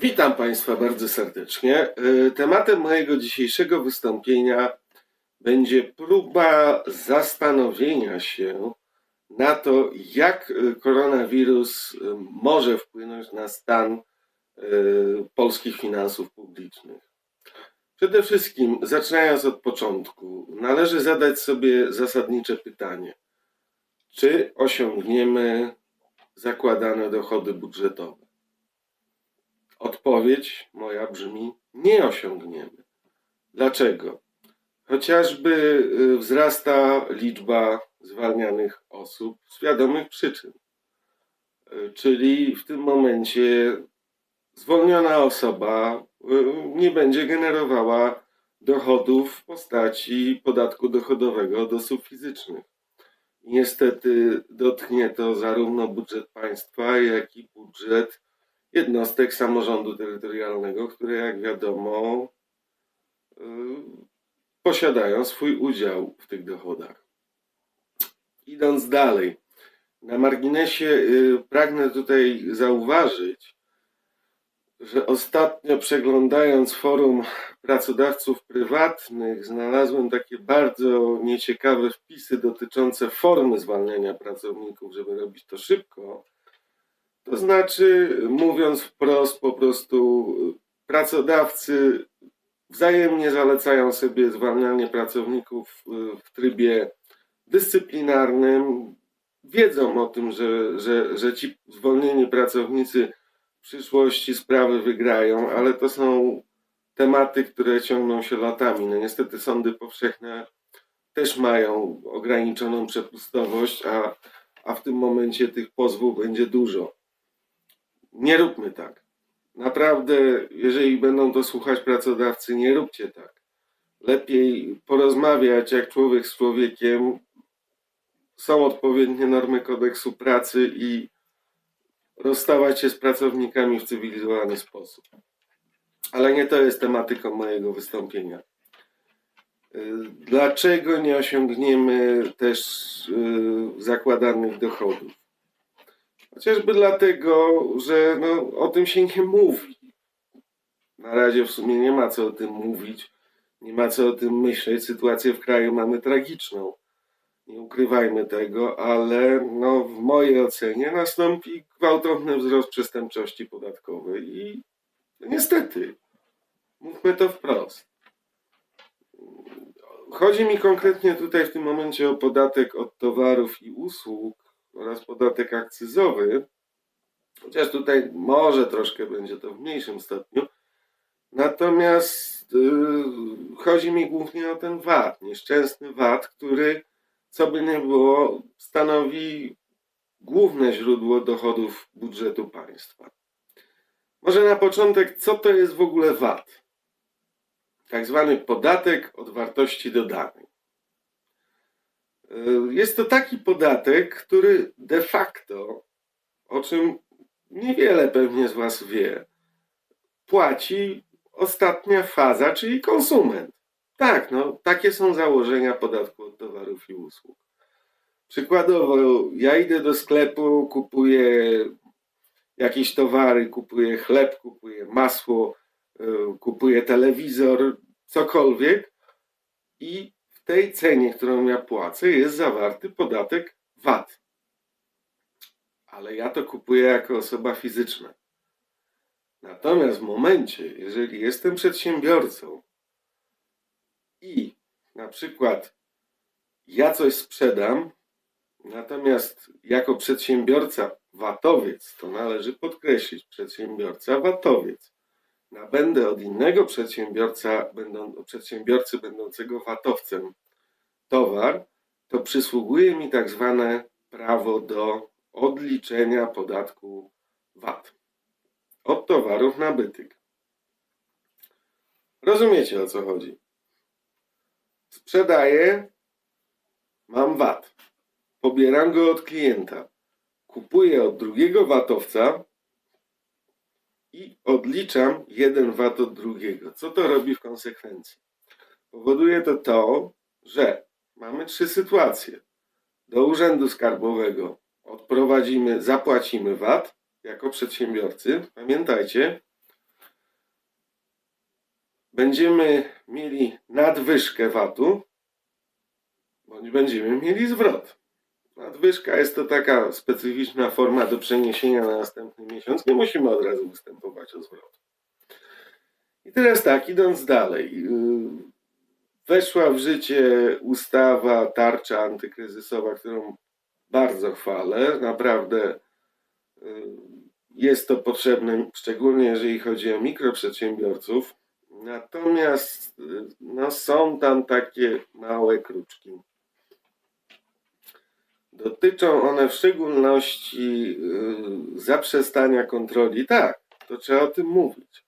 Witam Państwa bardzo serdecznie. E, Tematem mojego dzisiejszego wystąpienia będzie próba zastanowienia się na to, jak e, koronawirus e, może wpłynąć na stan polskich finansów publicznych. Przede wszystkim, zaczynając od początku, należy zadać sobie zasadnicze pytanie: czy osiągniemy zakładane dochody budżetowe? Odpowiedź moja brzmi: nie osiągniemy. Dlaczego? Chociażby y, wzrasta liczba zwalnianych osób z wiadomych przyczyn. Y, Czyli w tym momencie zwolniona osoba y, nie będzie generowała dochodów w postaci podatku dochodowego od osób fizycznych. Niestety dotknie to zarówno budżet państwa, jak i budżet jednostek samorządu terytorialnego, które jak wiadomo y, posiadają swój udział w tych dochodach. Idąc dalej, na marginesie y, pragnę tutaj zauważyć, że ostatnio przeglądając forum pracodawców prywatnych, znalazłem takie bardzo nieciekawe wpisy dotyczące formy zwalniania pracowników, żeby robić to szybko. To znaczy, mówiąc wprost, po prostu pracodawcy wzajemnie zalecają sobie zwalnianie pracowników y, w trybie dyscyplinarnym. Wiedzą o tym, że, że, że ci zwolnieni pracownicy w przyszłości sprawy wygrają, ale to są tematy, które ciągną się latami. No niestety sądy powszechne też mają ograniczoną przepustowość, a, a w tym momencie tych pozwów będzie dużo. Nie róbmy tak. Naprawdę, jeżeli będą to słuchać pracodawcy, nie róbcie tak. Lepiej porozmawiać jak człowiek z człowiekiem. Są odpowiednie normy kodeksu pracy i rozstawać się z pracownikami w cywilizowany sposób. Ale nie to jest tematyką mojego wystąpienia. Y, Dlaczego nie osiągniemy też y, zakładanych dochodów? Chociażby dlatego, że no, o tym się nie mówi. Na razie w sumie nie ma co o tym mówić, nie ma co o tym myśleć. Sytuację w kraju mamy tragiczną. Nie ukrywajmy tego, ale no, w mojej ocenie nastąpi gwałtowny wzrost przestępczości podatkowej i no, niestety, mówmy to wprost. Chodzi mi konkretnie tutaj w tym momencie o podatek od towarów i usług oraz podatek akcyzowy, chociaż tutaj może troszkę będzie to w mniejszym stopniu. Natomiast yy, chodzi mi głównie o ten VAT, nieszczęsny VAT, który, co by nie było, stanowi główne źródło dochodów budżetu państwa. Może na początek, co to jest w ogóle VAT? Tak zwany podatek od wartości dodanej. Y, Jest to taki podatek, który de facto, o czym niewiele pewnie z Was wie, płaci ostatnia faza, czyli konsument. Tak, no, takie są założenia podatku od towarów i usług. Przykładowo, ja idę do sklepu, kupuję jakieś towary, kupuję chleb, kupuję masło, y, kupuję telewizor, cokolwiek i tej cenie, którą ja płacę, jest zawarty podatek VAT. Ale ja to kupuję jako osoba fizyczna. Natomiast w momencie, jeżeli jestem przedsiębiorcą i na przykład ja coś sprzedam, natomiast jako przedsiębiorca VAT-owiec, to należy podkreślić, przedsiębiorca VAT-owiec, nabędę od innego przedsiębiorca, będą, przedsiębiorcy będącego VAT-owcem towar, to przysługuje mi tak zwane prawo do odliczenia podatku VAT od towarów nabytych. Rozumiecie o co chodzi? Sprzedaję, mam VAT, pobieram go od klienta, kupuję od drugiego VAT-owca i odliczam jeden VAT od drugiego. Co to robi w konsekwencji? Powoduje to to, że mamy trzy sytuacje. Do urzędu skarbowego odprowadzimy, zapłacimy VAT jako przedsiębiorcy. Pamiętajcie, będziemy mieli nadwyżkę VAT-u, bądź będziemy mieli zwrot. Nadwyżka jest to taka specyficzna forma do przeniesienia na następny miesiąc. Nie musimy od razu występować o zwrot. I teraz tak, idąc dalej. yy, Weszła w życie ustawa tarcza antykryzysowa, którą bardzo chwalę. Naprawdę yy, jest to potrzebne, szczególnie jeżeli chodzi o mikroprzedsiębiorców. Natomiast yy, no, są tam takie małe kruczki. Dotyczą one w szczególności yy, zaprzestania kontroli. Tak, to trzeba o tym mówić.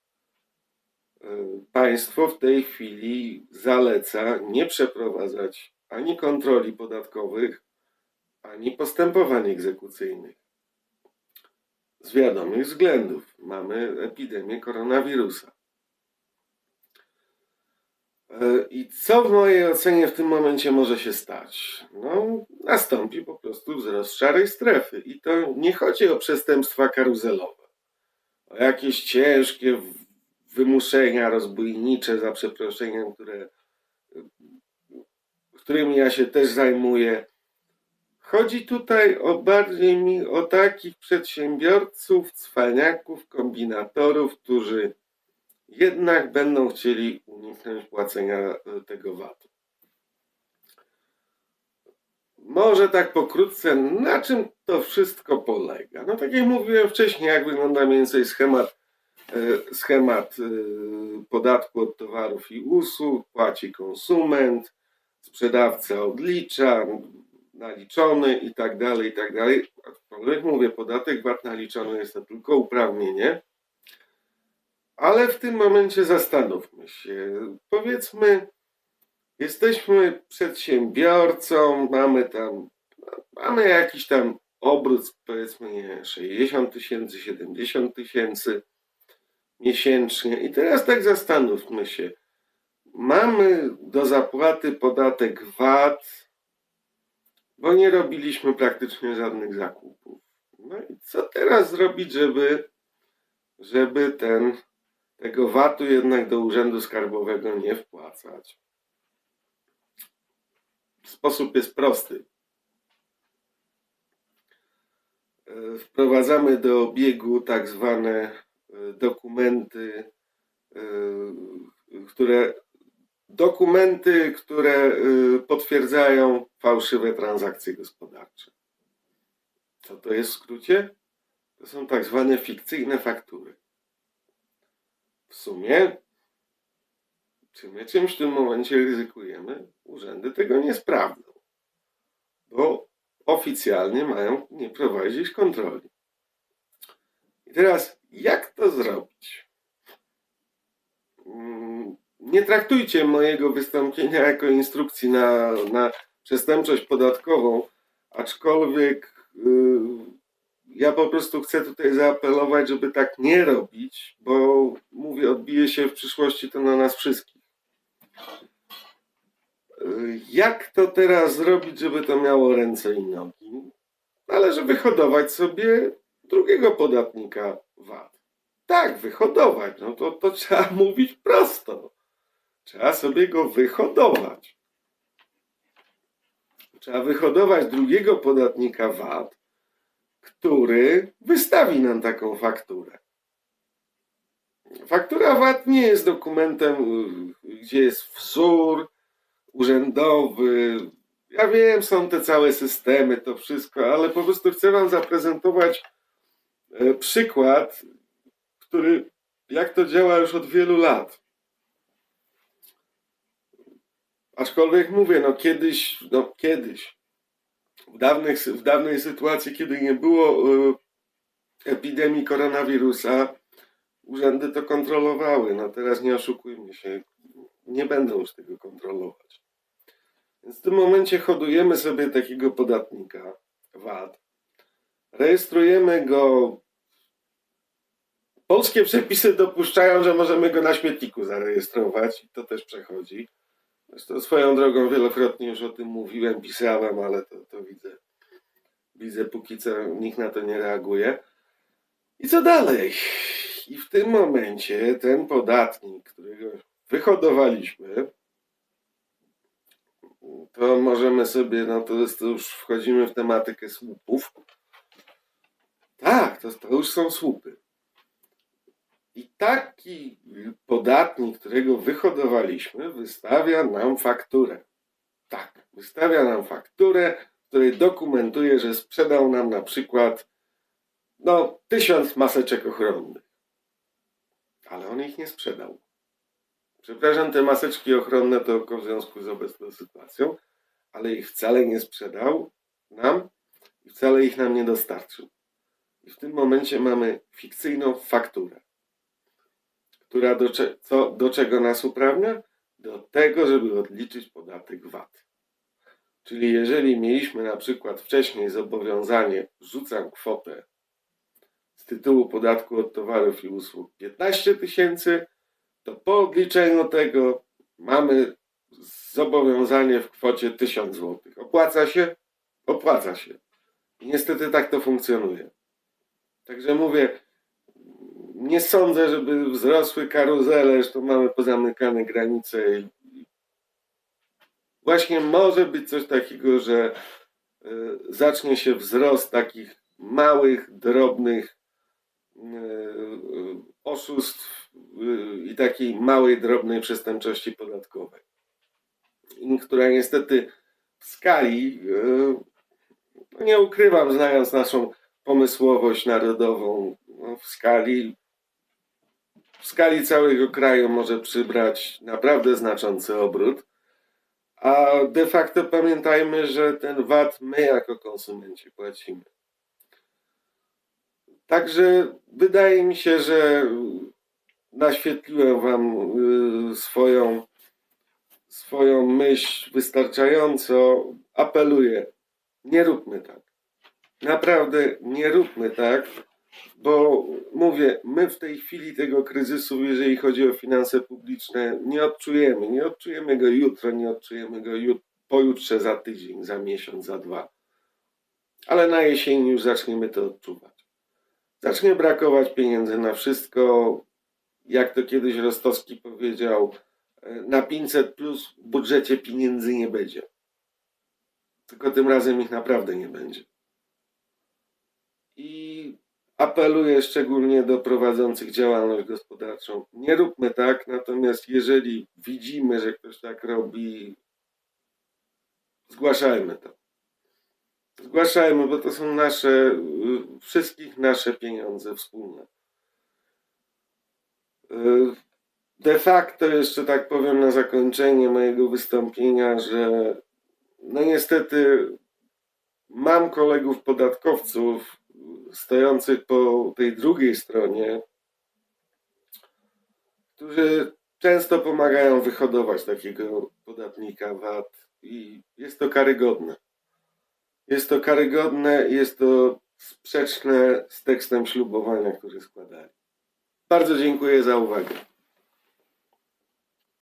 Yy, Państwo w tej chwili zaleca nie przeprowadzać ani kontroli podatkowych, ani postępowań egzekucyjnych. Z wiadomych względów. Mamy epidemię koronawirusa. E, I co w mojej ocenie w tym momencie może się stać? No, nastąpi po prostu wzrost szarej strefy. I to nie chodzi o przestępstwa karuzelowe, o jakieś ciężkie wymuszenia rozbójnicze, za przeproszeniem, które, którymi ja się też zajmuję. Chodzi tutaj o bardziej mi o takich przedsiębiorców, cwaniaków, kombinatorów, którzy jednak będą chcieli uniknąć płacenia e, tego VAT-u. Może tak pokrótce, na czym to wszystko polega? No tak jak mówiłem wcześniej, jak wygląda mniej więcej schemat, e, schemat e, podatku od towarów i usług, płaci konsument, sprzedawca odlicza, naliczony i tak dalej, i tak dalej. Mówię, podatek VAT naliczony jest to tylko uprawnienie. Ale w tym momencie zastanówmy się. Powiedzmy, jesteśmy przedsiębiorcą, mamy tam, mamy jakiś tam obrót, powiedzmy, nie, 60 tysięcy, 70 tysięcy miesięcznie. I teraz tak zastanówmy się. Mamy do zapłaty podatek VAT, bo nie robiliśmy praktycznie żadnych zakupów. No i co teraz zrobić, żeby, żeby ten tego VAT-u jednak do Urzędu Skarbowego nie wpłacać. Sposób jest prosty. E, Wprowadzamy do obiegu tak zwane e, dokumenty, e, które dokumenty, które potwierdzają fałszywe transakcje gospodarcze. Co to jest w skrócie? To są tak zwane fikcyjne faktury w sumie, czy my czymś w tym momencie ryzykujemy? Urzędy tego nie sprawdzą, bo oficjalnie mają nie prowadzić kontroli. I teraz, jak to zrobić? Mm, Nie traktujcie mojego wystąpienia jako instrukcji na, na przestępczość podatkową, aczkolwiek yy, ja po prostu chcę tutaj zaapelować, żeby tak nie robić, bo mówię, odbije się w przyszłości to na nas wszystkich. Y, Jak to teraz zrobić, żeby to miało ręce i nogi? Należy wyhodować sobie drugiego podatnika VAT. Tak, wyhodować. No to, to trzeba mówić prosto. Trzeba sobie go wyhodować. Trzeba wyhodować drugiego podatnika VAT, który wystawi nam taką fakturę. Faktura VAT nie jest dokumentem, y, gdzie jest wzór urzędowy. Ja wiem, są te całe systemy, to wszystko, ale po prostu chcę Wam zaprezentować e, przykład, który jak to działa już od wielu lat. Aczkolwiek mówię, no kiedyś, no kiedyś, w, dawnych, w dawnej sytuacji, kiedy nie było y, epidemii koronawirusa, urzędy to kontrolowały. No teraz nie oszukujmy się, nie będą już tego kontrolować. Więc w tym momencie hodujemy sobie takiego podatnika VAT, rejestrujemy go. Polskie przepisy dopuszczają, że możemy go na śmietniku zarejestrować i to też przechodzi. Zresztą swoją drogą wielokrotnie już o tym mówiłem, pisałem, ale to, to widzę. Widzę póki co nikt na to nie reaguje. I co dalej? I w tym momencie ten podatnik, którego wyhodowaliśmy, to możemy sobie, no to, jest, to już wchodzimy w tematykę słupów. Tak, to, to już są słupy. I taki podatnik, którego wyhodowaliśmy, wystawia nam fakturę. Tak, wystawia nam fakturę, której dokumentuje, że sprzedał nam na przykład no, tysiąc maseczek ochronnych. Ale on ich nie sprzedał. Przepraszam, te maseczki ochronne to tylko w związku z obecną sytuacją, ale ich wcale nie sprzedał nam i wcale ich nam nie dostarczył. I w tym momencie mamy fikcyjną fakturę, która do, co, do czego nas uprawnia? Do tego, żeby odliczyć podatek VAT. Czyli jeżeli mieliśmy na przykład wcześniej zobowiązanie, rzucam kwotę z tytułu podatku od towarów i usług 15 tysięcy, to po odliczeniu tego mamy zobowiązanie w kwocie 1000 zł. Opłaca się? Opłaca się. I niestety tak to funkcjonuje. Także mówię, nie sądzę, żeby wzrosły karuzele, zresztą mamy pozamykane granice właśnie może być coś takiego, że y, zacznie się wzrost takich małych, drobnych y, oszustw y, i takiej małej, drobnej przestępczości podatkowej, która niestety w skali, no nie ukrywam, znając naszą pomysłowość narodową, no w skali w skali całego kraju może przybrać naprawdę znaczący obrót. A de facto pamiętajmy, że ten VAT my jako konsumenci płacimy. Także wydaje mi się, że naświetliłem Wam y, swoją, swoją myśl wystarczająco. Apeluję, nie róbmy tak. Naprawdę nie róbmy tak, bo mówię, my w tej chwili tego kryzysu, jeżeli chodzi o finanse publiczne, nie odczujemy. Nie odczujemy go jutro, nie odczujemy go jut- pojutrze, za tydzień, za miesiąc, za dwa. Ale na jesieni już zaczniemy to odczuwać. Zacznie brakować pieniędzy na wszystko. Jak to kiedyś Rostowski powiedział, e, na 500 plus w budżecie pieniędzy nie będzie. Tylko tym razem ich naprawdę nie będzie. Apeluję szczególnie do prowadzących działalność gospodarczą. Nie róbmy tak, natomiast jeżeli widzimy, że ktoś tak robi, zgłaszajmy to. Zgłaszajmy, bo to są nasze, y, wszystkich nasze pieniądze wspólne. Y, De facto, jeszcze tak powiem na zakończenie mojego wystąpienia, że no niestety mam kolegów podatkowców stojących po tej drugiej stronie, którzy często pomagają wyhodować takiego podatnika VAT i jest to karygodne. Jest to karygodne, jest to sprzeczne z tekstem ślubowania, który składali. Bardzo dziękuję za uwagę.